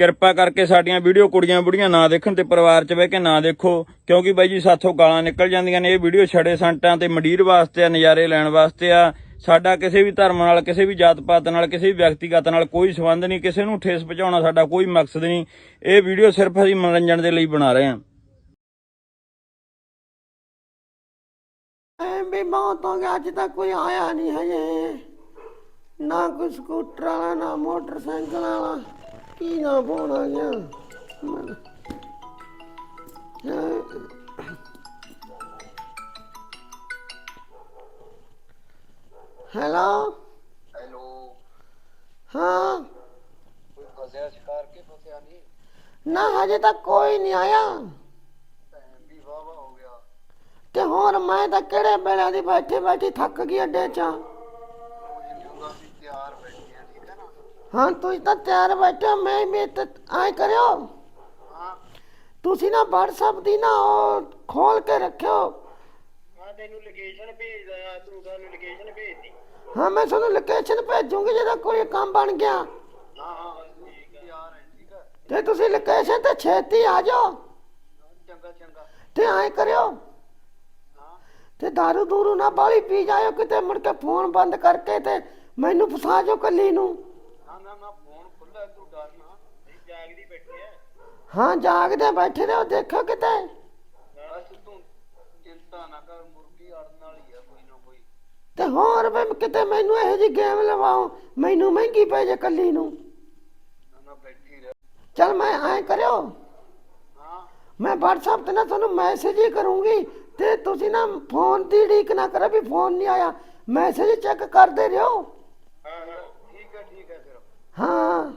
ਕਿਰਪਾ ਕਰਕੇ ਸਾਡੀਆਂ ਵੀਡੀਓ ਕੁੜੀਆਂ ਬੁੜੀਆਂ ਨਾ ਦੇਖਣ ਤੇ ਪਰਿਵਾਰ 'ਚ ਬਹਿ ਕੇ ਨਾ ਦੇਖੋ। ਕਿਉਂਕਿ ਬਾਈ ਜੀ ਸਾਥੋਂ ਗਾਲਾਂ ਨਿਕਲ ਜਾਂਦੀਆਂ ਨੇ। ਇਹ ਵੀਡੀਓ ਛੜੇ ਸੰਟਾਂ ਤੇ ਮੰਡੀਰ ਵਾਸਤੇ ਆ, ਨਜ਼ਾਰੇ ਲੈਣ ਵਾਸਤੇ ਆ। ਸਾਡਾ ਕਿਸੇ ਵੀ ਧਰਮ ਨਾਲ, ਕਿਸੇ ਵੀ ਜਾਤ ਪਾਤ ਨਾਲ, ਕਿਸੇ ਵੀ ਵਿਅਕਤੀਗਤ ਨਾਲ ਕੋਈ ਸੰਬੰਧ ਨਹੀਂ। ਕਿਸੇ ਨੂੰ ਠੇਸ ਪਹੁੰਚਾਉਣਾ ਸਾਡਾ ਕੋਈ ਮਕਸਦ ਨਹੀਂ। ਇਹ ਵੀਡੀਓ ਸਿਰਫ ਅਸੀਂ ਮਨੋਰੰਜਨ ਦੇ ਲਈ ਬਣਾ ਰਹੇ ਹਾਂ। ਵੀ ਬਹੁਤ ਹੋ ਗਿਆ ਅੱਜ ਤੱਕ ਕੋਈ ਆਇਆ ਨਹੀਂ ਹਜੇ। ਨਾ ਕੋਈ ਸਕੂਟਰ ਵਾਲਾ, ਨਾ ਮੋਟਰਸਾਈਕਲ ਵਾਲਾ। ਕੀ ਨਾ ਫੋਨ ਆ ਗਿਆ। ਹੈਲੋ। ਹੈਲੋ। ਹਾਂ। ਕੋਈ ਫਸਿਆ ਸ਼ਿਕਾਰ ਕੇ ਫਸਿਆ ਨਹੀਂ ਨਾ ਹਜੇ ਤੱਕ ਕੋਈ ਨਹੀਂ ਆਇਆ। ਟਾਈਮ ਵੀ ਵਾਵਾ ਹੋ ਗਿਆ। ਤੇ ਹੋਰ ਮੈਂ ਤਾਂ ਕਿਹੜੇ ਵੇਲੇ ਦੀ ਬੈਠੀ ਬੈਠੀ ਥੱਕ ਗਈ ਅੱਡੇ 'ਚ ਉਹ ਜਿਉਂਦਾ ਵੀ ਤਿਆਰ ਬੈਠੇ ਆ ਠੀਕ ਹੈ ਨਾ ਹਾਂ ਤੁਸੀਂ ਤਾਂ ਤਿਆਰ ਬੈਠੇ ਹੋ, ਮੈਂ ਵੀ ਤੇ ਆਏ ਕਰਿਓ। ਹਾਂ ਤੁਸੀਂ ਨਾ WhatsApp ਦੀ ਨਾ ਉਹ ਖੋਲ ਕੇ ਰੱਖਿਓ। ਮੈਂ ਤੈਨੂੰ ਲੋਕੇਸ਼ਨ ਭੇਜਦਾ ਤੂੰ ਸਾਨੂੰ ਲੋਕੇਸ਼ਨ ਭੇਜਦੀ। ਹਾਂ ਮੈਂ ਤੁਹਾਨੂੰ ਲੋਕੇਸ਼ਨ ਭੇਜੂਗੀ ਜਦੋਂ ਕੋਈ ਕੰਮ ਬਣ ਗਿਆ। ਹਾਂ ਹਾਂ ਠੀਕ ਹੈ ਤਿਆਰ ਹੈ ਠੀਕ ਹੈ ਤੇ ਤੁਸੀਂ ਲੋਕੇਸ਼ਨ ਤੇ ਛੇਤੀ ਆ ਜਾਓ। ਚੰਗਾ ਚੰਗਾ। ਤੇ ਐ ਕਰਿਓ। ਹਾਂ। ਤੇ दारू ਦੂਰੂ ਨਾ ਬਾਲੀ ਪੀ ਜਾਇਓ ਕਿਤੇ ਮੁੜ ਕੇ ਫੋਨ ਬੰਦ ਕਰਕੇ ਤੇ ਮੈਨੂੰ ਫਸਾ ਜਾਓ ਕੱਲੀ ਨੂੰ। ਨਾ ਨਾ ਨਾ ਨਾ ਜਾਗਦੀ ਬੈਠੇ ਹਾਂ ਜਾਗਦੇ ਬੈਠੇ ਰਹੋ ਦੇਖੋ ਕਿਤੇ। ਤੂੰ ਨਾ ਨਾ ਹੋਰ ਵੀ ਕਿਤੇ ਮੈਨੂੰ ਇਹੋ ਜੀ ਗੇਮ ਲਵਾਓ ਮੈਨੂੰ ਮਹਿੰਗੀ ਪੈ ਜੇ ਕੱਲੀ ਨੂੰ। ਨਾ ਨਾ ਚਲ ਮੈਂ ਐ ਕਰਿਓ। ਮੈਂ WhatsApp ਤੇ ਨਾ ਤੁਹਾਨੂੰ ਮੈਸੇਜ ਹੀ ਕਰੂੰਗੀ ਤੇ ਤੁਸੀਂ ਨਾ ਫੋਨ ਦੀ ਢੀਕ ਨਾ ਕਰੋ ਵੀ ਫੋਨ ਨਹੀਂ ਆਇਆ। ਮੈਸੇਜ ਚੈੱਕ ਕਰਦੇ ਰਹੋ ਹਾਂ ਹਾਂ ਠੀਕ ਹੈ ਠੀਕ ਹੈ ਫਿਰ ਹਾਂ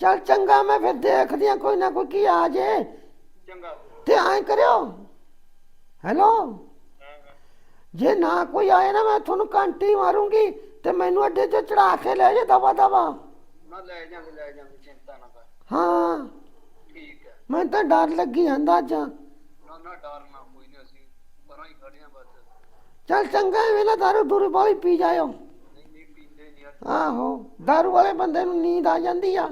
ਚਲ ਚੰਗਾ ਮੈਂ ਫਿਰ ਦੇਖਦੀ ਆ ਕੋਈ ਨਾ ਕੋਈ ਕੀ ਆ ਜੇ। ਚੰਗਾ। ਤੇ ਐਂ ਕਰਿਓ। ਹੈਲੋ ਜੇ ਨਾ ਕੋਈ ਆਏ ਨਾ ਮੈਂ ਤੁਹਾਨੂੰ ਘੰਟੀ ਮਾਰੂੰਗੀ ਤੇ ਮੈਨੂੰ ਅੱਡੇ ਤੇ ਚੜਾ ਕੇ ਲੈ ਜੇ ਦਵਾ ਦਵਾ। ਨਾ ਲੈ ਜਾਂਗੇ ਲੈ ਜਾਂਗੇ ਚਿੰਤਾ ਨਾ ਕਰ। ਹਾਂ। ਠੀਕ ਹੈ। ਮੈਨੂੰ ਤਾਂ ਡਰ ਲੱਗੀ ਜਾਂਦਾ ਅੱਜ। ਨਾ ਨਾ ਡਰਨਾ ਕੋਈ ਨਹੀਂ ਅਸੀਂ ਪਰਾਂ ਹੀ ਖੜੇ ਆ ਬਸ। ਚਲ ਚੰਗਾ ਐਵੇਂ ਨਾ ਦਾਰੂ ਦੂਰੂ ਵਾਲੀ ਪੀ ਜਾਇਓ ਨਹੀਂ ਨਹੀਂ ਪੀਂਦੇ ਨਹੀਂ ਅੱਜ ਆਹੋ ਦਾਰੂ ਵਾਲੇ ਬੰਦੇ ਨੂੰ ਨੀਂਦ ਆ ਜਾਂਦੀ ਆ।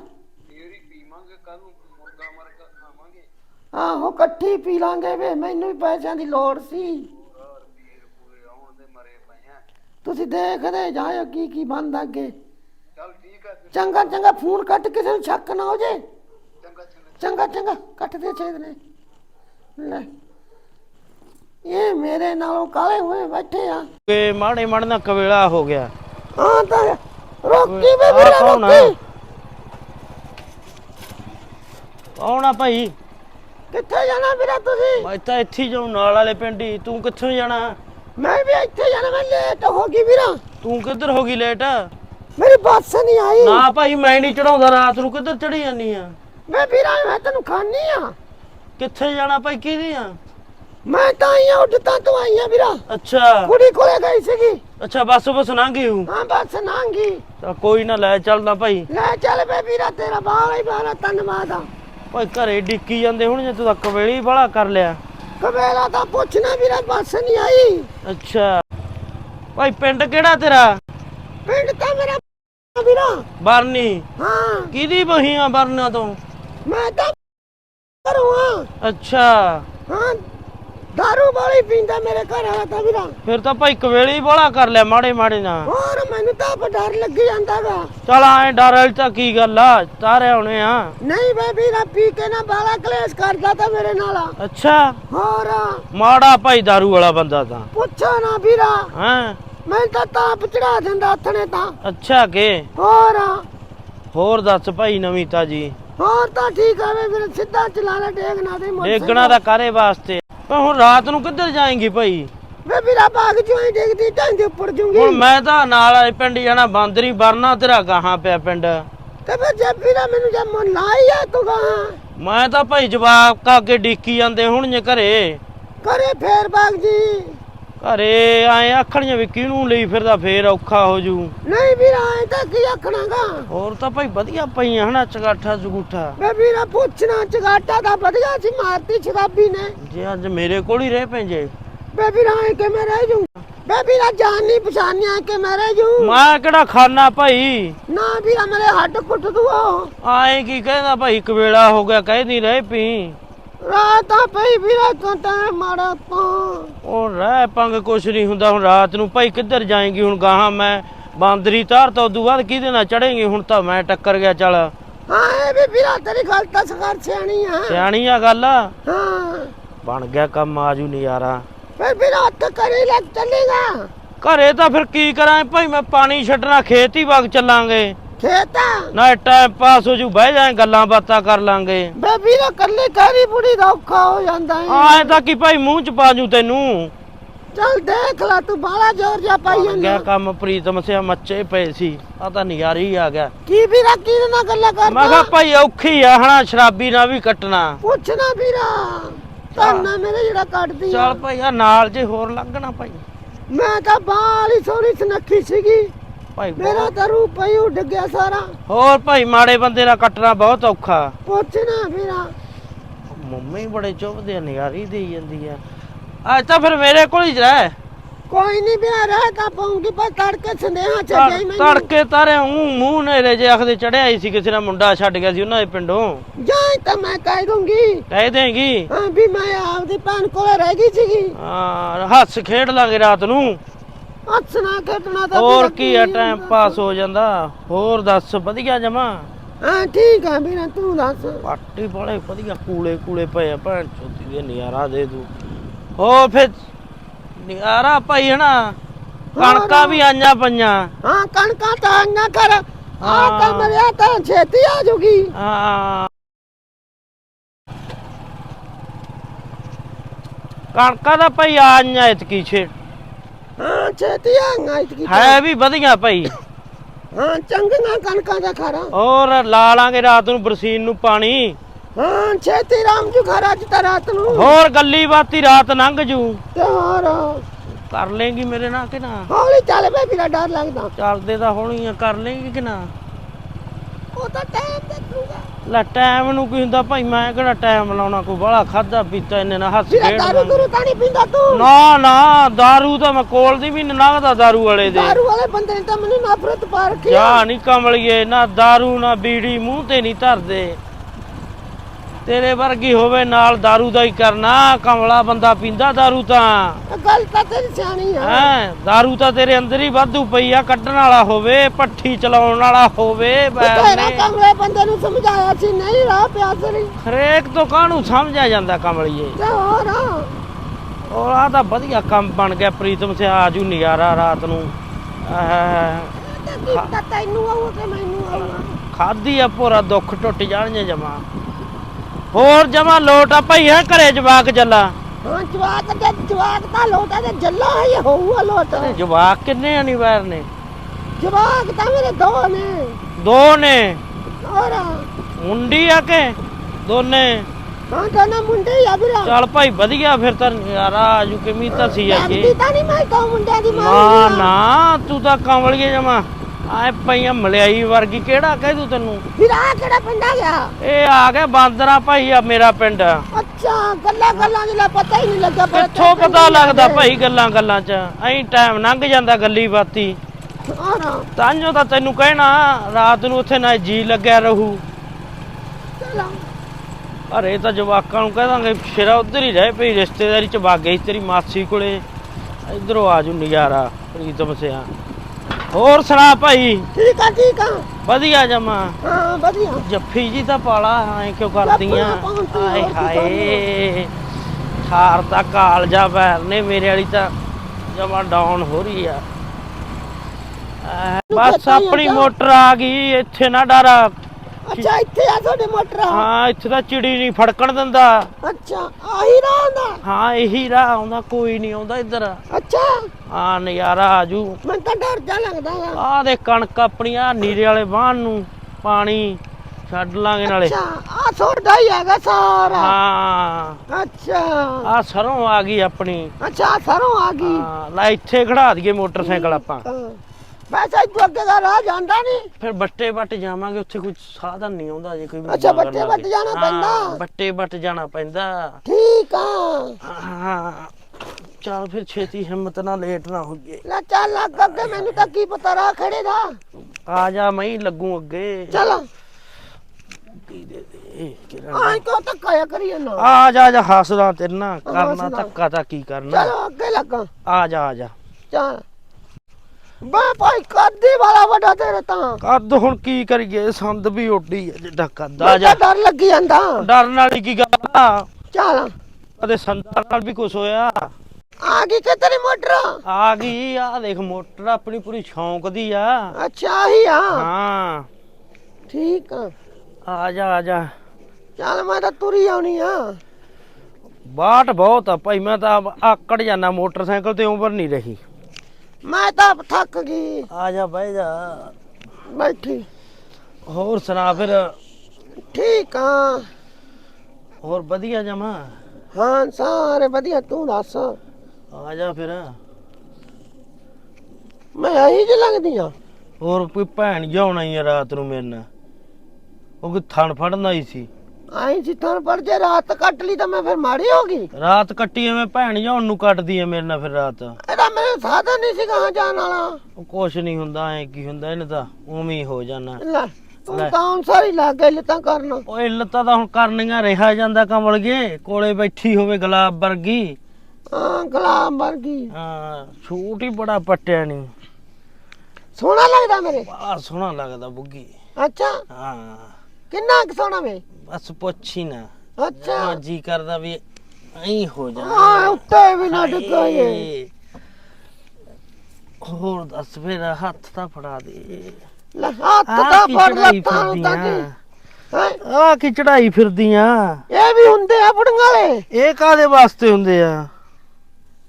ਫੇਰ ਹੀ ਪੀਵਾਂਗੇ ਕੱਲ ਨੂੰ ਮੁਰਗਾ ਮਰਗਾ ਖਾਵਾਂਗੇ। ਆਹੋ ਇਕੱਠੀ ਪੀ ਲਾਂਗੇ ਵੇ ਮੈਨੂੰ ਵੀ ਪੈਸਿਆਂ ਦੀ ਲੋੜ ਸੀ। ਹੋਰ ਰੁਪਏ ਪੂਰੇ ਆਉਣ ਦੇ ਮਰੇ ਪਏ ਆ। ਤੁਸੀਂ ਦੇਖਦੇ ਜਾਇਓ ਕੀ ਕੀ ਬਣਦਾ ਅੱਗੇ। ਚੱਲ ਠੀਕ ਹੈ ਫਿਰ। ਚੰਗਾ ਚੰਗਾ ਫੋਨ ਕੱਟ ਕਿਸੇ ਨੂੰ ਸ਼ੱਕ ਨਾ ਹੋ ਜੇ। ਚੰਗਾ ਚੰਗਾ ਚੰਗਾ। ਚੰਗਾ ਕੱਟ ਦੇ ਛੇਦ ਨੇ। ਲੈ ਇਹ ਮੇਰੇ ਨਾਲੋਂ ਕਾਲੇ ਹੋਏ ਬੈਠੇ ਆ। ਕਿ ਮਾੜੇ ਮਾੜੇ ਕਵੇਲਾ ਹੋ ਗਿਆ। ਰੋਕੀ ਵੇ ਵੀਰਾ ਕੌਣ ਆ? ਰੋਕੀ। ਆਉਣਾ ਭਾਈ? ਕਿੱਥੇ ਜਾਣਾ ਵੀਰਾ ਤੁਸੀਂ? ਮੈਂ ਤਾਂ ਇੱਥੇ ਹੀ ਜਾਉ ਨਾਲ ਵਾਲੇ ਪਿੰਡ ਹੀ। ਤੂੰ ਕਿੱਥੋਂ ਜਾਣਾ? ਮੈਂ ਵੀ ਇੱਥੇ ਜਾਣਾ ਮੈਂ ਲੇਟ ਹੋ ਗਈ ਵੀਰਾ। ਤੂੰ ਕਿੱਧਰ ਹੋ ਗਈ ਲੇਟ ਮੇਰੀ ਬੱਸ ਨਹੀਂ ਆਈ। ਨਾ ਭਾਈ ਮੈਂ ਨਹੀਂ ਚੜਾਉਂਦਾ ਰਾਤ ਨੂੰ। ਕਿੱਧਰ ਚੜੀ ਜਾਨੀ ਆ? ਮੈਂ ਵੀਰਾ ਮੈਂ ਤੈਨੂੰ ਖਾਣੀ ਆ। ਕਿੱਥੇ ਜਾਣਾ ਭਾਈ ਕਿਹਦੀ ਆ? ਮੈਂ ਤਾਂ ਆਈ ਆ ਉੱਡਤਾ ਤੋਂ ਆਈ ਆ ਵੀਰਾ। ਅੱਛਾ। ਕੁੜੀ ਕੋਲੇ ਗਈ ਸੀਗੀ। ਅੱਛਾ ਬੱਸ ਬੱਸ ਨਾ ਗਈ ਹੂੰ। ਹਾਂ ਬੱਸ ਨਾਂਗੀ ਤਾਂ ਕੋਈ ਨਾ ਲੈ ਚੱਲਦਾ ਭਾਈ। ਲੈ ਚੱਲ ਬੇ ਵੀਰਾ ਤੇਰਾ ਬਾਹਲਾ ਹੀ ਬਾਹਲਾ ਧੰਨਵਾਦ ਆ। ਭਾਈ ਘਰੇ ਡਿੱਕੀ ਜਾਂਦੇ ਹੁਣ ਜੇ ਤੂੰ ਤਾਂ ਕਵੇਲੀ ਬੜਾ ਕਰ ਲਿਆ। ਕਬੇਲਾ ਤਾਂ ਪੁੱਛਣਾ ਵੀਰਾ ਬੱਸ ਨਹੀਂ ਆਈ। ਅੱਛਾ। ਭਾਈ ਪਿੰਡ ਕਿਹੜਾ ਤੇਰਾ? ਪਿੰਡ ਤਾਂ ਮੇਰਾ ਵੀਰਾ। ਬਰਨੀ। ਹਾਂ। ਕਿਹਦੀ ਬਹੀਆਂ ਬਰਨਾ ਤੋਂ? ਮੈਂ ਤਾਂ ਕਰੂੰ ਅੱਛਾ। ਹਾਂ ਦਾਰੂ ਵਾਲੀ ਪੀਂਦਾ ਮੇਰੇ ਘਰ ਵਾਲਾ ਤਾਂ ਵੀਰਾ ਫਿਰ ਤਾਂ ਭਾਈ ਕਵੇਲੀ ਬੜਾ ਕਰ ਲਿਆ ਮਾੜੇ ਮਾੜੇ ਨਾਲ ਹੋਰ ਮੈਨੂੰ ਤਾਂ ਆਪ ਡਰ ਲੱਗੀ ਜਾਂਦਾਗਾ ਚਲ ਐ ਡਰ ਵਾਲੀ ਤਾਂ ਕੀ ਗੱਲ ਆ ਤਾਰੇ ਆਉਣੇ ਆ ਨਹੀਂ ਬੇ ਵੀਰਾ ਪੀ ਕੇ ਨਾ ਬਾਲਾ ਕਲੇਸ਼ ਕਰਦਾ ਤਾਂ ਮੇਰੇ ਨਾਲ ਅੱਛਾ ਹੋਰ ਮਾੜਾ ਭਾਈ दारू ਵਾਲਾ ਬੰਦਾ ਤਾਂ ਪੁੱਛੋ ਨਾ ਵੀਰਾ ਹੈਂ ਮੈਂ ਤਾਂ ਤਾਪ ਚੜਾ ਦਿੰਦਾ ਹੱਥਣੇ ਤਾਂ ਅੱਛਾ ਕੇ ਹੋਰ ਹੋਰ ਦੱਸ ਭਾਈ ਨਵੀਂ ਤਾਜੀ। ਹੋਰ ਤਾਂ ਠੀਕ ਆ ਵੇ ਵੀਰਾ ਸਿੱਧਾ ਚਲਾ ਲੈ ਦੇ ਮੋਟਰਸਾਈਕਲ। ਡੇਗਣਾ ਦਾ ਕਾਰੇ ਵਾਸਤੇ ਪਰ ਹੁਣ ਰਾਤ ਨੂੰ ਕਿੱਧਰ ਜਾਏਂਗੀ ਭਾਈ? ਵੇ ਵੀਰਾ ਬਾਗ ਚੋਂ ਹੀ ਡੇਗਦੀ ਟਾਂਗੇ ਉੱਪਰ ਜੂਗੀ। ਹੁਣ ਮੈਂ ਤਾਂ ਨਾਲ ਵਾਲੇ ਪਿੰਡ ਜਾਣਾ ਬਾਂਦਰੀ ਬਰਨਾ ਤੇਰਾ ਗਾਹਾਂ ਪਿਆ ਪਿੰਡ। ਤੇ ਫਿਰ ਜੇ ਵੀਰਾ ਮੈਨੂੰ ਜੇ ਮਨ ਲਾਈ ਆ ਤੂੰ ਕਹਾਂ ਮੈਂ ਤਾਂ ਭਾਈ ਜਵਾਬ ਕਾ ਕੇ ਡੀਕੀ ਜਾਂਦੇ ਹੁਣ ਜੇ ਘਰੇ ਕਰੇ ਫੇਰ ਬਾਗ ਜੀ। ਘਰੇ ਆਏ ਆਖਣੀਆਂ ਵੀ ਕਿਹਨੂੰ ਲਈ ਫਿਰਦਾ ਫੇਰ ਔਖਾ ਹੋ ਜੂ। ਨਹੀਂ ਵੀਰਾ ਐ ਤਾਂ ਕੀ ਆਖਣਾਗਾ? ਹੋਰ ਤਾਂ ਭਾਈ ਵਧੀਆ ਪਈਆਂ ਹਨਾ ਚਗਾਠਾ ਚਗੂਠਾ। ਵੇ ਵੀਰਾ ਪੁੱਛਣਾ ਚਗਾਟਾ ਦਾ ਵਧੀਆ ਸੀ ਮਾਰਤੀ ਸ਼ਰਾਬੀ ਨੇ। ਜੇ ਅੱਜ ਮੇਰੇ ਕੋਲ ਹੀ ਰਹਿ ਪੈਂਜੇ ਵੇ ਵੀਰਾ ਐ ਕਿਵੇਂ ਰਹਿ ਜੂ? ਬੇ ਵੀਰਾ ਜਾਨ ਨਹੀਂ ਪਛਾਣਿਆ ਕਿ ਮੇਰੇ ਜੂ? ਮੈਂ ਕਿਹੜਾ ਖਾਣਾ ਭਾਈ? ਨਾ ਵੀਰਾ ਮੇਰੇ ਹੱਡ ਕੁੱਟ ਦੂਓ ਆਏ ਕੀ ਕਹਿੰਦਾ ਭਾਈ ਕਵੇਲਾ ਹੋ ਗਿਆ ਕਹਿਦੀ ਰਹਿ ਪੀ ਰਾਤਾਂ ਪਈ ਵੀਰਾ ਤਾਂ ਮਾੜਾ ਤਾਂ। ਉਹ ਰਹਿ ਪੰਗ ਕੁਛ ਨਹੀਂ ਹੁੰਦਾ ਹੁਣ ਰਾਤ ਨੂੰ ਭਾਈ ਕਿੱਧਰ ਜਾਏਂਗੀ? ਹੁਣ ਗਾਹਾਂ ਮੈਂ ਬਾਂਦਰੀ ਤਾਰ ਤੋਂ ਉਦੋਂ ਬਾਅਦ ਕਿਹਦੇ ਨਾਲ ਚੜੇਂਗੀ ਹੁਣ ਤਾਂ ਮੈਂ ਟੱਕਰ ਗਿਆ ਚੱਲ। ਹਾਂ ਇਹ ਵੀ ਵੀਰਾ ਤੇਰੀ ਗੱਲ ਤਾਂ ਸਕਾਰ ਸਿਆਣੀ ਆ। ਸਿਆਣੀ ਆ ਗੱਲ ਹਾਂ। ਬਣ ਗਿਆ ਕੰਮ ਆਜੂ ਨਜ਼ਾਰਾ। ਫਿਰ ਵੀਰਾ ਹੱਥ ਕਰੇ ਲੱਗ ਚੱਲੇਗਾ। ਘਰੇ ਤਾਂ ਫਿਰ ਕੀ ਕਰਾਂ? ਭਾਈ ਮੈਂ ਪਾਣੀ ਛੱਡਣਾ ਖੇਤ ਹੀ ਵਗ ਚੱਲਾਂਗੇ। ਖੇਤਾ ਨਾ ਟਾਈਮ ਪਾਸ ਹੋ ਜੂ ਬਹਿ ਜਾਏ ਗੱਲਾਂ ਬਾਤਾਂ ਕਰ ਲਾਂਗੇ। ਬੇ ਵੀਰਾ ਕੱਲੇ ਕਾਰੀ ਬੁੜੀ ਦਾ ਔਖਾ ਹੋ ਜਾਂਦਾ ਹੈ ਆਏ ਤਾਂ ਕੀ ਭਾਈ ਮੂੰਹ ਚ ਪਾ ਜੂ ਤੈਨੂੰ। ਚੱਲ ਦੇਖ ਲੈ ਤੂੰ ਬਾਲਾ ਜ਼ੋਰ ਜਾ ਪਾਈ ਬਣ ਗਿਆ ਜਾਂਦਾ ਕੰਮ ਪ੍ਰੀਤਮ ਸਿਆ ਮੱਚੇ ਪਏ ਸੀ। ਆ ਤਾਂ ਨਜ਼ਾਰਾ ਹੀ ਆ ਗਿਆ। ਕੀ ਵੀਰਾ ਕਿਹਦੇ ਨਾਲ ਗੱਲਾਂ ਮੈਂ ਕਿਹਾ ਕਰਦਾ ਭਾਈ ਔਖੀ ਆ ਹਣਾ ਸ਼ਰਾਬੀ ਨਾਲ ਵੀ ਕੱਟਣਾ। ਪੁੱਛਣਾ ਵੀਰਾ ਤਾਨਾ ਮੇਰੇ ਜਿਹੜਾ ਕੱਢਦੀ ਆ। ਚੱਲ ਭਾਈ ਆ ਨਾਲ ਜੇ ਹੋਰ ਭਾਈ। ਮੈਂ ਤਾਂ ਬਾਲੀ ਸੋਹਣੀ ਸੁਨੱਖੀ ਸੀਗੀ। ਭਾਈ ਮੇਰਾ ਤਾਂ ਰੂਪ ਹੀ ਉੱਡ ਗਿਆ ਸਾਰਾ। ਹੋਰ ਭਾਈ ਮਾੜੇ ਬੰਦੇ ਨਾਲ ਕੱਟਣਾ ਬਹੁਤ ਔਖਾ। ਪੁੱਛਣਾ ਵੀਰਾ ਮੰਮੀ ਬੜੇ ਚੁੱਭਦੇ ਨਿਗਾਰੀ ਦੇਈ ਜਾਂਦੀ ਆ। ਅੱਜ ਤਾਂ ਫਿਰ ਮੇਰੇ ਕੋਲ ਹੀ ਰਹਿ। ਕੋਈ ਨਹੀਂ ਵੀਰਾ ਰਹਿ ਤਾਂ ਪਾਉਂਗੀ ਪਰ ਤੜਕੇ ਸੰਦੇਹਾ ਚ ਜਾਈ ਮੈਨੂੰ। ਤੜਕੇ ਤਾਰੇ ਮੂੰਹ ਮੂੰਹ ਨੇਰੇ ਜੇ ਆਖਦੇ ਚੜਿਆ ਹੀ ਸੀ ਕਿਸੇ ਦਾ ਮੁੰਡਾ ਛੱਡ ਗਿਆ ਸੀ ਉਹਨਾਂ ਦੇ ਪਿੰਡੋਂ। ਜਾਈ ਤਾਂ ਮੈਂ ਕਹਿ ਦੂੰਗੀ ਕਹਿ ਦੇਂਗੀ। ਹਾਂ ਵੀ ਮੈਂ ਆਪਦੀ ਭੈਣ ਕੋਲ ਰਹਿ ਗਈ ਸੀਗੀ। ਹਾਂ ਹੱਸ ਖੇਡ ਲਾਂਗੇ ਰਾਤ ਨੂੰ। ਹੱਸਣਾ ਖੇਡਣਾ ਤਾਂ ਹੋਰ ਕੀ ਆ। ਟਾਈਮ ਪਾਸ ਹੋ ਜਾਂਦਾ। ਹੋਰ ਦੱਸ ਵਧੀਆ ਜਮਾ? ਹਾਂ ਠੀਕ ਆ ਵੀਰਾ ਤੂੰ ਦੱਸ। ਪਾਟੀ ਬੜੇ ਵਧੀਆ ਕੂਲੇ ਕੂਲੇ ਪਏ ਆ ਭੈਣ ਚੋਦੀ ਦੇ ਨਜ਼ਾਰਾ ਦੇ ਦੂ। ਹੋਰ ਫਿਰ ਨਜ਼ਾਰਾ ਭਾਈ ਹਨਾ ਕਣਕਾਂ ਵੀ ਆਈਆਂ ਪਈਆਂ। ਹਾਂ ਕਣਕਾਂ ਤਾਂ ਆਈਆਂ ਕਰ ਆ ਹਾਂ। ਕੰਮ ਰਿਆ ਤਾਂ ਛੇਤੀ ਆ ਜੂਗੀ। ਹਾਂ। ਕਣਕਾਂ ਦਾ ਭਾਈ ਆਈਆਂ ਇਤਕੀ ਛੇ ਹਾਂ ਛੇਤੀ ਆਈਆਂ ਇਤਕੀ ਹੈ ਵੀ ਵਧੀਆ ਭਾਈ। ਹਾਂ ਚੰਗੀਆਂ ਕਣਕਾਂ ਦਾ ਖਾਰਾ। ਹੋਰ ਲਾ ਲਾਂਗੇ ਰਾਤ ਨੂੰ ਬਰਸੀਨ ਨੂੰ ਪਾਣੀ। ਹਾਂ ਛੇਤੀ ਰਾਮ ਜੂ ਘਰ ਅੱਜ ਤਾਂ ਰਾਤ ਨੂੰ। ਹੋਰ ਗੱਲੀ ਬਾਤੀ ਰਾਤ ਲੰਘ ਜੂ। ਤੇ ਹੋਰ? ਕਰ ਲੇਗੀ ਮੇਰੇ ਨਾਲ ਕਿ ਨਾ? ਹੌਲੀ ਚੱਲ ਬੇ ਵੀਰਾ ਡਰ ਲੱਗਦਾ। ਚੱਲਦੇ ਤਾਂ ਹੋਣੀ ਆ ਕਰ ਲੇਗੀ ਕਿ ਨਾ? ਉਹ ਤਾਂ ਟਾਈਮ ਦੇਖੂਗਾ ਲੈ ਟਾਈਮ ਨੂੰ ਕੀ ਹੁੰਦਾ ਭਾਈ ਮੈਂ ਕਿਹੜਾ ਟਾਈਮ ਲਾਉਣਾ ਕੋਈ ਬੜਾ ਖਾਦਾ ਪੀਤਾ ਇਹਨੇ ਨਾ ਹੱਸ ਵੀਰਾ ਖੇਡ ਦਾਰੂ ਲਾਂਗੇ। ਗੁਰੂ ਤਾਂ ਨਹੀਂ ਪੀਂਦਾ ਤੂੰ ਨਾ ਨਾ दारू ਤਾਂ ਮੈਂ ਕੋਲ ਦੀ ਵੀ ਨੀ ਲੰਘਦਾ दारू ਵਾਲੇ ਦੇ ਦਾਰੂ ਵਾਲੇ ਬੰਦੇ ਨੇ ਤਾਂ ਮੈਨੂੰ ਨਫ਼ਰਤ ਪਾ ਰੱਖੀ ਆ। ਜਾ ਨਹੀਂ ਕਮਲੀਏ ਨਾ दारू ਨਾ ਬੀੜੀ ਮੂੰਹ ਤੇ ਨਹੀਂ ਧਰਦੇ ਤੇਰੇ ਵਰਗੀ ਹੋਵੇ ਨਾਲ दारू ਦਾ ਹੀ ਕਰਨਾ ਕਮਲਾ ਬੰਦਾ ਪੀਂਦਾ दारू ਤਾਂ ਇਹ ਗੱਲ ਤਾਂ ਤੇਰੀ ਸਿਆਣੀ ਆ ਹੈ दारू ਤਾਂ ਤੇਰੇ ਅੰਦਰ ਹੀ ਵਾਧੂ ਪਈ ਆ ਕੱਢਣ ਵਾਲਾ ਹੋਵੇ ਪੱਠੀ ਚਲਾਉਣ ਵਾਲਾ ਹੋਵੇ ਬੈਲ ਤੇਰਾ ਨੇ ਕਮਰੇ ਬੰਦੇ ਨੂੰ ਸਮਝਾਇਆ ਸੀ ਨਹੀਂ ਰਾਹ ਪਿਆ ਸਰੀ ਹਰੇਕ ਤੋਂ ਕਾਹਨੂੰ ਸਮਝਿਆ ਜਾਂਦਾ ਕਮਲੀਏ ਤੇ ਹੋਰ ਔਰ ਆ ਤਾਂ ਵਧੀਆ ਕੰਮ ਬਣ ਗਿਆ ਪ੍ਰੀਤਮ ਸੇ ਆਜੂ ਨਜ਼ਾਰਾ ਰਾਤ ਨੂੰ ਆਹ, ਤੇ ਕੀ ਪਤਾ ਤੈਨੂੰ ਆਊ ਕਿ ਮੈਨੂੰ ਆਊ ਖਾਧੀ ਆ ਪੂਰਾ ਦੁੱਖ ਟੁੱਟ ਜਾਣਗੇ ਜਮਾ ਹੋਰ ਜਮਾ ਲੋਟ ਆ ਭਾਈ ਘਰੇ ਜਵਾਕ ਜੱਲਾ? ਹਾਂ ਜਵਾਕ ਤੇ ਜਵਾਕ ਤਾਂ ਲੋਟਾ ਤੇ ਜੱਲਾ ਹੀ ਹੋਊਗਾ ਲੋਟ। ਜਵਾਕ ਕਿੰਨੇ ਅਨਿਵਾਰ ਨੇ? ਜਵਾਕ ਤਾਂ ਮੇਰੇ ਦੋ ਨੇ। ਦੋ ਨੇ? ਹੋਰ? ਮੁੰਡੀ ਆ ਕੇ ਦੋਨੇ? ਹਾਂ ਦੋਨਾਂ ਮੁੰਡੇ ਹੀ ਆ ਵੀਰਾ। ਚੱਲ ਭਾਈ ਵਧੀਆ ਫਿਰ ਤਾਂ ਨਜ਼ਾਰਾ ਆਜੂ ਤਾਂ ਸੀ ਲੱਗਦੀ ਆਜੇ ਤਾਂ ਨਹੀਂ ਮੈਂ ਕਹੂੰ ਮੁੰਡਿਆਂ ਦੀ ਮਾਂ ਨਾ ਨਾ ਤੂੰ ਤਾਂ ਕੰਵਲੀਏ ਜਮਾ। ਆਏ ਪਈਆਂ ਮਲਿਆਈ ਵਰਗੀ ਕਿਹੜਾ ਕਹਿ ਦੂ ਤੈਨੂੰ? ਵੀਰਾ ਕਿਹੜਾ ਪਿੰਡਾ ਗਿਆ ਇਹ ਆ ਗਿਆ ਬਾਂਦਰਾ ਭਾਈ ਆ ਮੇਰਾ ਪਿੰਡ। ਅੱਛਾ ਗੱਲਾਂ ਗੱਲਾਂ ਦੀ ਲਾ ਪਤਾ ਹੀ ਨਹੀਂ ਲੱਗਾ ਪਰ ਕਿੱਥੋਂ ਪਤਾ ਲੱਗਦਾ ਭਾਈ ਗੱਲਾਂ ਗੱਲਾਂ 'ਚ? ਐਂ ਟਾਈਮ ਲੰਘ ਜਾਂਦਾ ਗੱਲੀ ਬਾਤੀ। ਤਾਂਜੋ ਤਾਂ ਤੈਨੂੰ ਕਹਿਣਾ ਰਾਤ ਨੂੰ ਉੱਥੇ ਨਾ ਜੀ ਲੱਗਿਆ ਰਹੂ। ਚਲੋ। ਅਰੇ ਤਾਂ ਜਵਾਕਾਂ ਨੂੰ ਕਹਿ ਦਾਂਗੇ ਸ਼ੇਰਾ ਉਧਰ ਹੀ ਰਹਿ ਪਈ ਰਿਸ਼ਤੇਦਾਰੀ 'ਚ ਵਗ ਗਈ ਤੇਰੀ ਮਾਸੀ ਕੋਲੇ। ਇਧਰੋਂ ਆਜੂ ਨਜ਼ਾਰਾ ਪ੍ਰੀਤਮ ਸਿਆ। ਹੋਰ ਸੁਣਾ ਭਾਈ। ਠੀਕ ਆ ਠੀਕ ਆ। ਵਧੀਆ ਜਮਾ। ਹਾਂ ਵਧੀਆ। ਜੱਫੀ ਜੀ ਤਾਂ ਪਾਲਾ ਐ ਕਿਉਂ ਕਰਦੀਆਂ? ਆਏ ਹਾਏ ਖਾਰ ਤਾਂ ਕਾਲ ਜਾ ਬੈਰ ਨੇ ਮੇਰੇ ਵਾਲੀ ਤਾਂ ਜਮਾ ਡਾਊਨ ਹੋ ਰਹੀ ਆ। ਬਸ ਆਪਣੀ। ਮੋਟਰ ਆ ਗਈ ਇੱਥੇ ਨਾ ਡਰ। ਅੱਛਾ ਇੱਥੇ ਆ ਤੁਹਾਡੇ ਮੋਟਰ ਹਾਂ ਇੱਥੇ ਤਾਂ ਚਿੜੀ ਨਹੀਂ ਫੜਕਣ ਦਿੰਦਾ। ਅੱਛਾ ਆਹੀ ਰਹਿੰਦਾ ਹਾਂ ਇਹੀ ਰਾਹ ਆਉਂਦਾ ਕੋਈ ਨਹੀਂ ਆਉਂਦਾ ਇੱਧਰ। ਅੱਛਾ। ਹਾਂ ਨਜ਼ਾਰਾ ਆਜੂ ਮੈਨੂੰ ਤਾਂ ਡਰ ਜਾ ਲੱਗਦਾ ਵਾ। ਆਹ ਦੇ ਕਣਕ ਆਪਣੀ ਆ ਨੀਰੇ ਵਾਲੇ ਬਾਣ ਨੂੰ ਪਾਣੀ ਛੱਡ ਲਾਂਗੇ ਨਾਲੇ। ਅੱਛਾ ਆ ਤੁਹਾਡਾ ਹੀ ਹੈਗਾ ਸਾਰਾ। ਹਾਂ। ਅੱਛਾ। ਆ ਸਰੋਂ ਆ ਗਈ ਆਪਣੀ। ਅੱਛਾ ਸਰੋਂ ਆ ਗਈ। ਹਾਂ ਲੈ ਇੱਥੇ ਖੜਾ ਦਈਏ ਮੋਟਰਸਾਈਕਲ ਆਪਾਂ। ਹਾਂ। ਵੈਸੇ ਇੱਥੋਂ ਅੱਗੇ ਦਾ ਰਾਹ ਜਾਂਦਾ ਨਹੀਂ ਫਿਰ ਬੱਟੇ ਬੱਟ ਜਾਵਾਂਗੇ ਉੱਥੇ ਕੋਈ ਸਾਧਨ ਨਹੀਂ ਆਉਂਦਾ ਜੇ ਕੋਈ ਵੀ ਅੱਛਾ, ਮਗਰ ਬੱਟੇ ਲੱਗ। ਜੇ। ਜਾਣਾ ਹਾਂ, ਪੈਂਦਾ। ਬੱਟੇ ਬੱਟ ਜਾਣਾ ਪੈਂਦਾ। ਠੀਕ ਆ। ਹਾਂ ਚੱਲ ਫਿਰ ਛੇਤੀ ਹਿੰਮਤ ਨਾਲ ਲੇਟ ਨਾ ਹੋ ਜੇ ਲੈ ਚੱਲ ਅੱਗੇ ਮੈਨੂੰ ਤਾਂ ਕੀ ਪਤਾ ਰਾਹ ਖੜੇ ਦਾ। ਆ ਜਾ ਮੈਂ ਲੱਗੂ ਅੱਗੇ। ਚਲ। ਕੀ ਦੇ ਦੇ ਕਿਰਨ ਆਈ ਕਿਉਂ ਧੱਕਾ ਕਰੀ ਨਾ। ਆ ਜਾ ਆ ਜਾ ਹੱਸਦਾ ਤੇਰੇ ਨਾਲ ਕਰਨਾ ਹੱਸਦਾ। ਧੱਕਾ ਤਾਂ ਕੀ ਕਰਨਾ। ਚਲੋ ਅੱਗੇ ਲੱਗਾ। ਆ ਜਾ ਆ ਜਾ। ਚੱਲ। ਬਾ ਭਾਈ ਕਾਦੀ ਵਾਲਾ ਵੱਡਾ ਤੇਰੇ ਤਾਂ। ਕੱਦ ਹੁਣ ਕੀ ਕਰੀਏ ਸੰਦ ਵੀ ਉੱਡੀ ਆ ਜਿੱਡਾ ਕੱਦ ਆ ਮੈਨੂੰ ਜਾ। ਤਾਂ ਡਰ ਲੱਗੀ ਜਾਂਦਾ। ਡਰਨ ਵਾਲੀ ਕੀ ਗੱਲ ਆ? ਚੱਲ। ਕਦੇ ਸੰਦਾਂ ਨਾਲ ਵੀ ਕੁਛ ਹੋਇਆ? ਆ ਗਈ ਕਿ ਤੇਰੀ ਮੋਟਰ? ਆ ਗਈ ਆ ਦੇਖ ਮੋਟਰ ਆਪਣੀ ਪੂਰੀ ਸ਼ੌਂਕ ਦੀ ਆ। ਅੱਛਾ ਹੀ ਆ? ਹਾਂ। ਠੀਕ ਆ। ਆ ਜਾ ਆ ਜਾ। ਚੱਲ ਮੈਂ ਤਾਂ ਤੁਰੀ ਆਉਣੀ ਆ। ਬਾਟ ਬਹੁਤ ਆ ਭਾਈ ਮੈਂ ਤਾਂ ਆਕੜ ਜਾਣਾ ਮੋਟਰਸਾਈਕਲ ਤੇ ਉਮਰ ਨਹੀਂ ਰਹੀ। ਮੈਂ ਤਾਂ ਥੱਕ ਗਈ। ਆ ਜਾ ਬਹਿ ਜਾ। ਬੈਠੀ। ਹੋਰ ਸੁਣਾ ਫਿਰ। ਠੀਕ ਆ। ਹੋਰ ਵਧੀਆ ਜਮਾ? ਹਾਂ ਸਾਰੇ ਵਧੀਆ ਤੂੰ ਦੱਸ? ਆ ਜਾ ਫਿਰ। ਮੈਂ ਆਹੀ ਜਿ ਲੱਗਦੀ ਆ। ਹੋਰ ਕੋਈ ਭੈਣ ਜਾਉਣਾ ਹੀ ਆ ਰਾਤ ਨੂੰ ਮੇਰੇ ਨਾਲ। ਉਹ ਕੋਈ ਥਣ ਫੜਨ ਆਈ ਸੀ। ਆਈ ਸੀ ਤਾਂ ਪਰ ਜੇ ਰਾਤ ਕੱਟ ਲਈ ਤਾਂ ਮੈਂ ਫਿਰ ਮਾੜੀ ਹੋ ਗਈ। ਰਾਤ ਕੱਟੀ ਐਵੇਂ ਭੈਣ ਜਾਉਣ ਨੂੰ ਕੱਟਦੀ ਐ ਮੇਰੇ ਨਾਲ ਫਿਰ ਰਾਤ। ਮੇਰੇ ਸਾਧਨ ਨਹੀਂ ਸੀ ਕਹਾਂ ਜਾਣ ਵਾਲਾ। ਉਹ ਕੁਛ ਨਹੀਂ ਹੁੰਦਾ ਐ ਕੀ ਹੁੰਦਾ ਇਹਨੇ ਤਾਂ ਉਵੇਂ ਹੀ ਹੋ ਜਾਣਾ। ਲੈ ਤੂੰ ਲੈ। ਤਾਂ ਹੁਣ ਸਾਰੀ ਲੱਗ ਗਈ ਲੱਤਾਂ ਕਰਨ। ਉਹ ਇੱਲਤਾਂ ਤਾਂ ਹੁਣ ਕਰਨੀਆਂ ਰਿਹਾ ਜਾਂਦਾ ਕਮਲ ਗੇ ਕੋਲੇ ਬੈਠੀ ਹੋਵੇ ਗੁਲਾਬ ਵਰਗੀ। ਹਾਂ ਗੁਲਾਮ ਵਰਗੀ। ਹਾਂ ਛੂਟ ਹੀ ਬੜਾ ਪੱਟਿਆ ਨਹੀਂ ਸੋਹਣਾ ਲੱਗਦਾ ਮੇਰੇ। ਬੜਾ ਸੋਹਣਾ ਲੱਗਦਾ ਬੁੱਗੀ। ਅੱਛਾ ਹਾਂ। ਕਿੰਨਾ ਕੁ ਸੋਹਣਾ ਵੇ? ਬਸ ਪੁੱਛ ਹੀ ਨਾ। ਅੱਛਾ। ਜੀ ਕਰਦਾ ਵੀ ਐਂ ਹੋ ਜਾ ਹਾਂ ਉੱਤੇ ਵੀ ਨਾ ਡਿੱਗਾਏ ਹਾਏ। ਹੋਰ ਦੱਸ ਫਿਰ ਹੱਥ ਤਾਂ ਫੜਾ ਦੇ। ਲੈ ਹੱਥ ਤਾਂ ਫੜ ਲੱਤਾਂ ਨੂੰ ਤਾਂ ਕੀ? ਆ ਕੀ ਚੜਾਈ ਫਿਰਦੀਆਂ? ਇਹ ਵੀ ਹੁੰਦੇ ਆ ਵਾਲੇ? ਇਹ ਕਾਦੇ ਵਾਸਤੇ ਹੁੰਦੇ ਆ?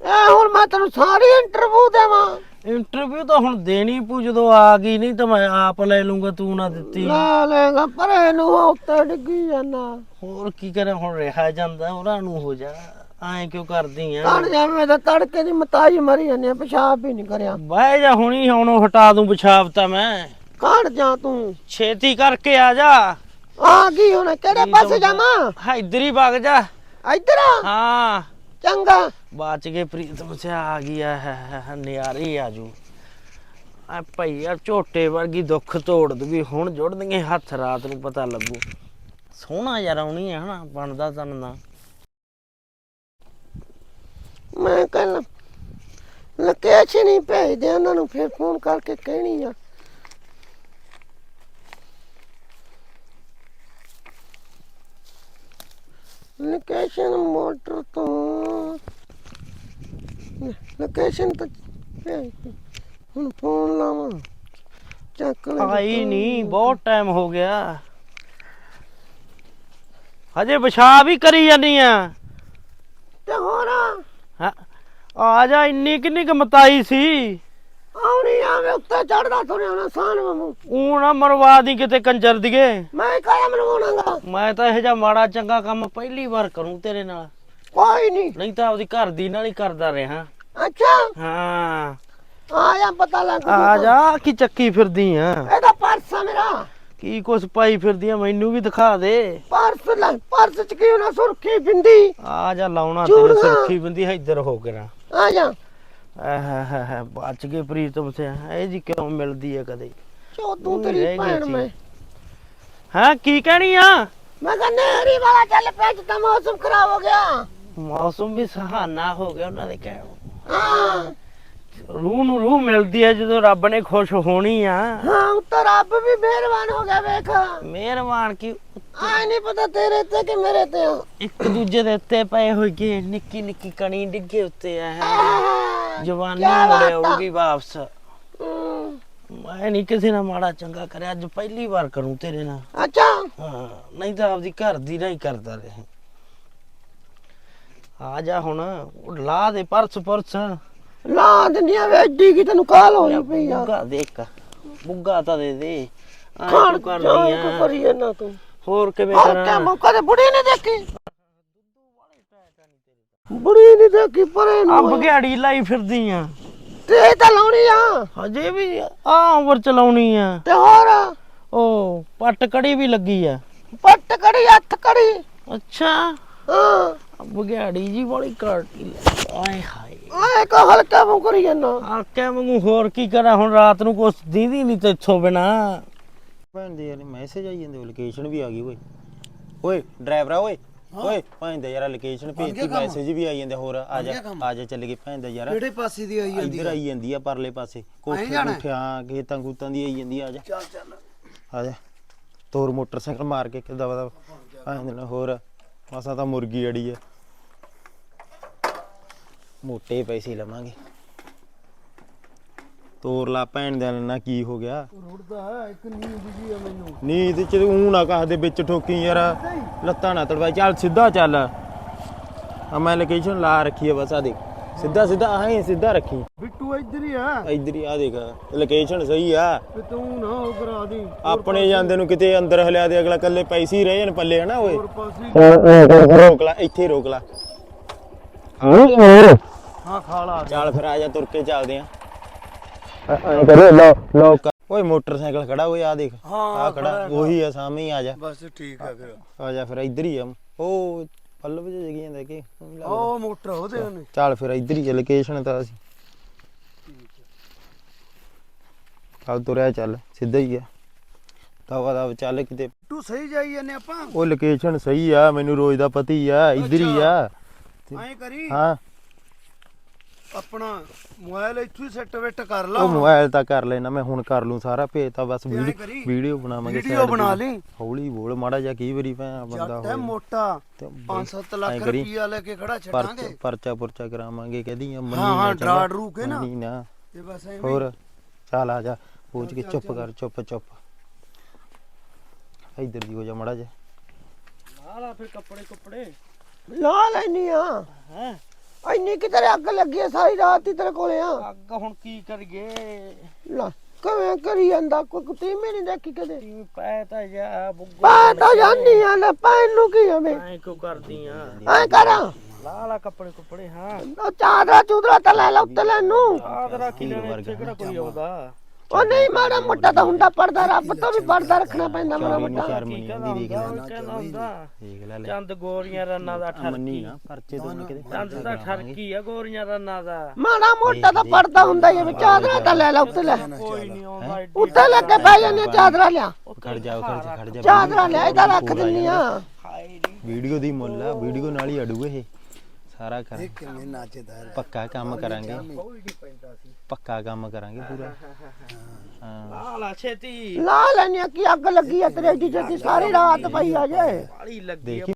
ਇਹ ਹੁਣ ਮੈਂ ਤੈਨੂੰ ਸਾਰੀ ਇੰਟਰਵਿਊ ਦੇਵਾਂ। ਇੰਟਰਵਿਊ ਤਾਂ ਹੁਣ ਦੇਣੀ ਪੂ ਜਦੋਂ ਆ ਗਈ ਨਹੀਂ ਤਾਂ ਮੈਂ ਆਪ ਲੈ ਲੂੰਗਾ ਤੂੰ ਨਾ ਦਿੱਤੀ। ਲਾ ਲੈਗਾ ਪਰ ਇਹਨੂੰ ਉੱਤੇ ਡਿੱਗੀ ਜਾਂਦਾ। ਹੋਰ ਕੀ ਕਰਾਂ ਹੁਣ ਰਿਹਾ ਜਾਂਦਾ ਉਹਨਾਂ ਨੂੰ ਹੋ ਜਾ। ਐਂ ਕਿਉਂ ਕਰਦੀ ਆ? ਤੜ ਜਾਵੇਂ ਤਾਂ ਤੜਕੇ ਦੀ ਮਤਾਈ ਮਰੀ ਜਾਂਦੇ ਆ ਪਿਸ਼ਾਬ ਵੀ ਨਹੀਂ ਕਰਿਆ। ਬਹਿ ਜਾ ਹੁਣੀ ਹੁਣ ਉਹ ਹਟਾ ਦੂੰ ਪਿਸ਼ਾਬ ਤਾਂ ਮੈਂ। ਕੱਢ ਜਾ ਤੂੰ। ਛੇਤੀ ਕਰਕੇ ਆ ਜਾ। ਆ ਗਈ ਹੁਣ ਕਿਹੜੇ ਪਾਸੇ ਜਾਵਾਂ? ਹਾਂ ਇੱਧਰ ਹੀ ਵਗ ਜਾ। ਇੱਧਰ ਆ? ਹਾਂ। ਚੰਗਾ। ਬਾਚ ਕੇ ਪ੍ਰੀਤਮ ਸੇ ਆ ਗਿਆ ਹੈ ਨਿਆਰੀ ਆਜੂ ਆ ਭਈ ਯਾਰ ਝੋਟੇ ਵਰਗੀ ਦੁੱਖ ਤੋੜ ਦੂਗੀ ਹੁਣ ਜੁੜ ਦੇਂਗੇ ਹੱਥ ਰਾਤ ਨੂੰ ਪਤਾ ਲੱਗੂ। ਸੋਹਣਾ ਯਾਰ ਆਉਣੀ ਹੈ ਹਨਾ ਬਣਦਾ ਤਨ ਦਾ ਮੈਂ ਕੱਲ ਲੋਕੇਸ਼ਨ ਹੀ ਭੇਜ ਦੇ ਉਹਨਾਂ ਨੂੰ ਫਿਰ ਫੋਨ ਕਰਕੇ ਕਹਿਣੀ ਆ ਲੋਕੇਸ਼ਨ ਮੋਟਰ ਤੋਂ ਲੋਕੇਸ਼ਨ ਤਾਂ ਭੇਜ ਦੇ। ਹੁਣ ਫੋਨ ਲਾਵਾਂ ਚੱਕ ਲੈ ਆਈ ਨਹੀਂ ਬਹੁਤ ਟਾਈਮ ਹੋ ਗਿਆ ਹਜੇ ਪਿਸ਼ਾਬ ਹੀ ਕਰੀ ਜਾਨੀ ਆ? ਆ ਜਾ ਇੰਨੀ ਕਿੰਨੀ ਕੁ ਮਤਾਈ ਸੀ? ਆਉਣੀ ਆਵੇ ਉੱਤੇ ਚੜਦਾ ਤੁਰਿਆ ਨਾ ਸਾਨ ਵਾਂਗੂ। ਊ ਨਾ ਮਰਵਾ ਦੀ ਕਿਤੇ ਕੰਜਰ ਦੀਏ। ਮੈਂ ਕਾਇਆ ਮਰਵਾਉਣਾਗਾ? ਮੈਂ ਤਾਂ ਇਹ ਜਿਹਾ ਮਾੜਾ ਚੰਗਾ ਕੰਮ ਪਹਿਲੀ ਵਾਰ ਕਰੂੰ ਤੇਰੇ ਨਾਲ। ਕੋਈ ਨਹੀਂ ਨਹੀਂ ਤਾਂ ਆਪਦੀ ਘਰ ਦੀ ਨਾਲ ਹੀ ਕਰਦਾ ਰਿਹਾ। ਅੱਛਾ? ਹਾਂ। ਆ ਜਾ ਪਤਾ ਲੱਗ ਆ ਜਾ ਕੀ ਚੱਕੀ ਫਿਰਦੀ ਆ? ਇਹਦਾ ਪਰਸ ਆ ਮੇਰਾ। ਕੀ ਕੁਛ ਪਾਈ ਫਿਰਦੀ ਆ ਮੈਨੂੰ ਵੀ ਦਿਖਾ ਦੇ। ਪਰਸ ਲੈ ਪਰਸ ਚ ਕੀ ਹੋਣਾ ਸੁਰਖੀ ਬਿੰਦੀ। ਆ ਜਾ ਲਾਉਣਾ ਤੇਰੇ। ਸੁਰਖੀ ਬੰਦੀ ਇੱਧਰ ਹੋ ਕੇ ਰਾ ਆ ਜਾ। ਆਹ ਬਚ ਗਏ ਪ੍ਰੀਤਮ ਸੇ ਇਹ ਜੀ ਕਿਉਂ ਮਿਲਦੀ ਆ ਕਦੇ? ਚੋ ਤੂੰ ਉਹੀ ਤੇਰੀ ਰਹਿ ਗਈ ਭੈਣ ਸੀ। ਮੈਂ। ਹਾਂ ਕੀ ਕਹਿਣੀ ਆ? ਮੈਂ ਕਹਿੰਦਾ ਹਰੀ ਵਾਲਾ ਚੱਲ ਪਿਆ ਤਾਂ ਮੌਸਮ ਖਰਾਬ ਹੋ ਗਿਆ। ਮੌਸਮ ਵੀ ਸੁਹਾਨਾ ਹੋ ਗਿਆ ਉਹਨਾਂ ਦੇ ਕਹਿਣ। ਹਾਂ। ਰੂਹ ਨੂੰ ਰੂਹ ਮਿਲਦੀ ਹੈ ਜਦੋਂ ਰੱਬ ਨੇ ਖੁਸ਼ ਹੋਣੀ ਆ। ਹਾਂ ਉੱਤਰ ਰੱਬ ਵੀ ਮਿਹਰਬਾਨ ਹੋ ਗਿਆ ਵੇਖ। ਮਿਹਰਬਾਨ ਕੀ ਆਈ ਨਹੀਂ ਪਤਾ ਤੇਰੇ ਤੇ ਕਿ ਮੇਰੇ ਤੇ ਆ। ਇੱਕ ਦੂਜੇ ਦੇ ਉੱਤੇ ਪਏ ਹੋਏ ਕਿ ਨਿੱਕੀ ਨਿੱਕੀ ਕਣੀ ਡਿੱਗੇ ਉੱਤੇ ਆ ਜਵਾਨੀ ਮੁੜੇ ਬਾਤ ਆ। ਆਊਗੀ ਵਾਪਸ। ਹਮ, ਮੈਂ ਨਹੀਂ ਕਿਸੇ ਨਾਲ ਮਾੜਾ ਚੰਗਾ ਕਰਿਆ ਅੱਜ ਪਹਿਲੀ ਵਾਰ ਕਰੂੰ ਤੇਰੇ ਨਾਲ। ਅੱਛਾ। ਹਾਂ ਨਹੀਂ ਤਾਂ ਆਪਦੀ ਘਰ ਦੀ ਨਹੀਂ ਕਰਦਾ ਰਹੇ। ਆ ਜਾ ਹੁਣ ਉਹ ਲਾ ਦੇ ਪਰਸ ਪਰਸ। ਲਾ ਦੁਨੀਆ ਵੇ ਐਡੀ ਕੀ ਤੈਨੂੰ ਕਾਲ ਹੋਈ ਪਈ ਆ। ਬੁੱਗਾ ਦੇਖ ਬੁੱਗਾ ਤਾਂ ਦੇ ਦੇ। ਆਹ ਖਾਣ ਤੂੰ ਕਰਦੀ ਜਾਣ ਆ। ਕੋ ਕਰੀ ਨਾ ਤੂੰ। ਹੋਰ ਕਿਵੇਂ ਕਿਆ ਕਰਾਂ ਮੌਕਾ ਤੇ ਬੁੜੀ ਨੇ ਦੇਖੀ? ਬੁੜੀ ਨੇ ਦੇਖੀ ਪਰੇ ਨੂੰ ਅੰਬ ਘਿਆੜੀ ਲਾਈ ਫਿਰਦੀ ਆ। ਤੇ ਇਹ ਤਾਂ ਲਾਉਣੀ ਆ। ਹਜੇ ਵੀ ਆ। ਉਮਰ ਚਲਾਉਣੀ ਆ। ਤੇ ਹੋਰ? ਉਹ ਪੱਟ ਕੜੀ ਵੀ ਲੱਗੀ ਆ। ਪੱਟ ਕੜੀ ਹੱਥ ਕੜੀ। ਅੱਛਾ। ਹਾਂ। ਅੰਬ ਘਿਆੜੀ ਜੀ ਬੜੀ ਕਾਟੀ ਆਏ ਹਾਏ। ਆਏ ਕੋ ਹਲਕਾ ਮੂੰਹ ਕਰੀ ਜਾਂਦਾ। ਹਲਕੇ ਵਾਂਗੂ ਹੋਰ ਕੀ ਕਰਾਂ ਹੁਣ ਰਾਤ ਨੂੰ ਕੁਛ ਦੀਦੀ ਨਹੀਂ ਤੇ ਇੱਥੋਂ ਬਿਨਾ। ਭੈਣ ਦੇ ਯਾਰ ਮੈਸੇਜ ਆਈ ਜਾਂਦੇ ਲੋਕੇਸ਼ਨ ਵੀ ਆ ਗਈ ਓਏ। ਓਏ ਡਰਾਈਵਰਾ ਓਏ। ਓਏ ਭੈਣ ਦਾ ਯਾਰ ਲੋਕੇਸ਼ਨ ਭੇਜਤੀ ਮੈਸੇਜ ਵੀ ਆਈ ਜਾਂਦੇ ਹੋਰ ਆ ਜਾ ਆ ਜਾ ਚੱਲ ਗਏ ਭੈਣ ਦਾ ਯਾਰ। ਕਿਹੜੇ ਪਾਸੇ ਦੀ ਆਈ ਜਾਂਦੀ ਇੱਧਰ ਆਈ ਜਾਂਦੀ ਆ ਪਰਲੇ ਪਾਸੇ। ਕੋਠੇ ਕੋਠੇ ਹਾਂ ਖੇਤਾਂ ਕੂਤਾਂ ਦੀ ਆਈ ਜਾਂਦੀ ਆ, ਜਾ। ਚੱਲ ਚੱਲ। ਆ ਜਾ। ਤੋਰ ਮੋਟਰਸਾਈਕਲ ਮਾਰ ਕੇ ਕਿੱਦਾਂ ਵਦਾ ਭੈਣ ਦੇ ਨਾਲ ਹੋਰ ਮਸਾ ਤਾਂ ਮੁਰਗੀ ਅੜੀ ਆ। ਮੋਟੇ ਪੈਸੇ ਲਵਾਂਗੇ। ਤੋਰ ਲਾ ਭੈਣ ਦੇ ਨਾਲ ਕੀ ਹੋ ਗਿਆ? ਰੁੜਦਾ ਹੈ ਇੱਕ ਨੀਂਦ ਜੀ ਆ ਮੈਨੂੰ। ਨੀਂਦ ਚ ਊਂ ਨਾ ਕਹ ਦੇ ਵਿੱਚ ਠੋਕੀ ਯਾਰ। ਲੱਤਾਂ ਨਾ ਤੜਵਾਈ। ਚੱਲ ਸਿੱਧਾ ਚੱਲ। ਆ ਮੈਂ ਲੋਕੇਸ਼ਨ ਲਾ ਰੱਖੀ ਹੈ ਬਸ ਆ ਦੇਖ। ਸਿੱਧਾ ਸਿੱਧਾ ਆਹੀਂ ਸਿੱਧਾ ਰੱਖੀ। ਬਿੱਟੂ ਇੱਧਰ ਹੀ ਆ। ਇੱਧਰ ਹੀ ਆ ਦੇਖ। ਲੋਕੇਸ਼ਨ ਸਹੀ ਆ। ਤੇ ਤੂੰ ਨਾ ਉਹ ਕਰਾ ਦੀ। ਆਪਣੇ ਜਾਂਦੇ ਨੂੰ ਕਿਤੇ ਅੰਦਰ ਹਲਿਆ ਦੇ ਅਗਲਾ ਕੱਲੇ ਪੈਸੇ ਹੀ ਰਹਿ ਜਾਣ ਪੱਲੇ ਹਨਾ ਓਏ? ਰੋਕ ਲਾ ਇੱਥੇ ਰੋਕ ਲਾ। ਹਾਂ ਖਾਲਾ ਚੱਲ ਫਿਰ ਆ ਜਾ ਤੁਰ ਕੇ ਚੱਲਦੇ ਆ। ਐਂ ਕਰੇ ਲੋ ਲੋ ਓਏ ਮੋਟਰਸਾਈਕਲ ਖੜਾ ਓਏ ਆ ਦੇਖ। ਆ ਖੜਾ। ਉਹੀ ਆ ਸਾਹਮਣੇ ਹੀ ਆ ਜਾ। ਬਸ ਠੀਕ ਆ ਫਿਰ। ਆ ਜਾ ਫਿਰ ਇੱਧਰ ਹੀ ਆ। ਉਹ ਪੱਲਵ ਜੇ ਜਗੀ ਜਾਂਦਾ ਕਿ? ਉਹ ਮੋਟਰ ਉਹਦੇ ਉਹਨੇ। ਚੱਲ ਫਿਰ ਇੱਧਰ ਹੀ ਲੋਕੇਸ਼ਨ ਤਾਂ ਅਸੀਂ। ਚੱਲ ਤੁਰਿਆ ਚੱਲ ਸਿੱਧਾ ਹੀ ਆ। ਦਵਾ ਦਾ ਚੱਲ ਕਿਤੇ ਬਿੱਟੂ ਸਹੀ ਜਾਈ ਜਾਂਦੇ ਆਪਾਂ। ਉਹ ਲੋਕੇਸ਼ਨ ਸਹੀ ਆ ਮੈਨੂੰ ਰੋਜ਼ ਦਾ ਪਤਾ ਹੀ ਆ ਇੱਧਰ ਹੀ ਆ। ਐਂ ਕਰੀ। ਹਾਂ। ਆਪਣਾ ਮੋਬਾਈਲ ਇੱਥੋਂ ਹੀ ਸੈੱਟ ਵੈਟ ਕਰ ਲਾ ਉਹ ਮੋਬਾਈਲ ਤਾਂ ਕਰ ਲੈਣਾ ਮੈਂ ਹੁਣ ਕਰ ਲੂੰ ਸਾਰਾ ਭੇਜ ਤਾਂ ਬਸ ਵੀਡੀਓ ਕਰੀ, ਵੀਡੀਓ ਬਣਾਵਾਂਗੇ ਵੀਡੀਓ side ਬਣਾ। ਲਈ। ਹੌਲੀ ਬੋਲ ਮਾੜਾ ਜਿਹਾ ਕਈ ਵਾਰੀ ਭੈਣ ਬੰਦਾ ਜੱਟ ਹੈ ਮੋਟਾ ਤੇ 5-7 ਐਂ ਲੱਖ ਕਰੀ, ਰੁਪਈਆ ਲੈ ਕੇ ਖੜਾ ਪਰਚਾ ਛੱਡਾਂਗੇ। ਪਰਚਾ ਪੁਰਚਾ ਕਰਾਵਾਂਗੇ ਕਹਦੀ ਆ ਮੰਨੀ ਹਾਂ, ਹਾਂ, ਚੰਗਾ, ਡਰਾ ਡਰੂ ਕੇ ਨਾ। ਮੰਨੀ ਨਾ। ਤੇ ਬਸ ਐਵੇਂ ਹੋਰ ਚੱਲ ਆ ਜਾ ਪੂਛ ਕੇ ਚੁੱਪ ਕਰ ਚੁੱਪ ਚੁੱਪ। ਇੱਧਰ ਦੀ ਹੋ ਜਾ ਮਾੜਾ ਜਿਹਾ। ਲਾ ਫਿਰ ਕੱਪੜੇ ਕੁੱਪੜੇ ਲਾ ਲੈਨੀ ਆ। ਹੈ? ਇੰਨੀ ਕਿ ਤੇਰੇ ਅੱਗ ਲੱਗੀ ਆ ਸਾਰੀ ਰਾਤ ਹੀ ਤੇਰੇ ਕੋਲੇ ਆ। ਅੱਗ ਹੁਣ ਕੀ ਕਰੀਏ? ਲੈ ਕਿਵੇਂ ਕਰੀ ਜਾਂਦਾ? ਕੋਈ ਕੁੱਤੀ ਵੀ ਨਹੀਂ ਦੇਖੀ ਕਦੇ? ਪੈ ਤਾਂ ਜਾ ਬੁੱਗੂ ਪਾ ਤਾਂ ਜਾਨੀ ਆ ਲੈ ਪੈਨ ਨੂੰ ਕੀ ਆਵੇਂ ਐ ਕਿਉਂ ਕਰਦੀ ਆ? ਐ ਕਰਾਂ। ਲਾ ਲਾ ਕੱਪੜੇ ਕੁੱਪੜੇ ਹਾਂ। ਉਹ ਚਾਦਰਾ ਚੂਦਰਾ ਤਾਂ ਲੈ ਲਾ ਉੱਤੇ ਲੈਨੂੰ ਆਦਰਾ ਕੀ ਲੈਣਾ ਇੱਥੇ ਕਿਹੜਾ ਕੋਈ ਆਉਂਦਾ? ਉਹ ਨਹੀਂ ਮਾੜਾ ਮੋਟਾ ਤਾਂ ਹੁੰਦਾ ਪਰਦਾ ਰੱਬ ਤੋਂ ਵੀ ਪਰਦਾ ਰੱਖਣਾ ਪੈਂਦਾ ਮਾੜਾ ਮੋਟਾ। ਲੈ। ਉਹ ਕਹਿੰਦਾ ਹੁੰਦਾ ਦੇਖ ਲੈ ਲੈ। ਚੰਦ ਗੋਰੀਆਂ ਰੰਨਾਂ ਦਾ ਮੰਨੀ ਠਰਕੀ ਨਾ ਪਰਚੇ ਤੋਂ ਨਾ ਕਿਤੇ ਚੰਦ ਦਾ ਠਰਕੀ ਆ ਗੋਰੀਆਂ ਰੰਨਾਂ ਦਾ। ਮਾੜਾ ਮੋਟਾ ਤਾਂ ਪਰਦਾ ਹੁੰਦਾ ਹੀ ਆ ਵੀ ਚਾਦਰਾ ਤਾਂ ਲੈ ਲਾ ਉੱਤੇ ਲੈ। ਕੋਈ ਨਹੀਂ ਆਉਂਦਾ ਏਡੀ ਉੱਤੇ ਲੈ ਕੇ ਪੈ ਜਾਂਦੇ ਆ, ਚਾਦਰਾ ਲਿਆ। ਖੜ ਜਾ ਖੜ ਜਾ ਖੜ ਜਾ। ਚਾਦਰਾ ਲਿਆ ਇਹਦਾ ਰੱਖ ਦਿੰਨੀ ਆ। ਹਾਏ। ਵੀਡੀਓ ਦੀ ਮੁੱਲ ਆ ਵੀਡੀਓ ਨਾਲ ਹੀ ਅੜੂ ਇਹ। ਸਾਰਾ ਕਰ ਕਿਵੇਂ ਨੱਚਦਾ ਪੱਕਾ ਕੰਮ ਕਰਾਂਗੇ। ਪੱਕਾ ਕੰਮ ਕਰਾਂਗੇ ਪੂਰਾ। ਹਾਂ ਲਾ ਲਾ ਛੇਤੀ। ਲਾ ਲੈਣੀ ਆ ਕੀ ਅੱਗ ਲੱਗੀ ਆ ਤੇਰੇ ਏਡੀ ਜੱਦੀ ਸਾਰੀ ਰਾਤ ਪਈ ਆ ਜੇ। ਬਾਲੀ ਲੱਗੀ ਆ। ਦੇਖੀ।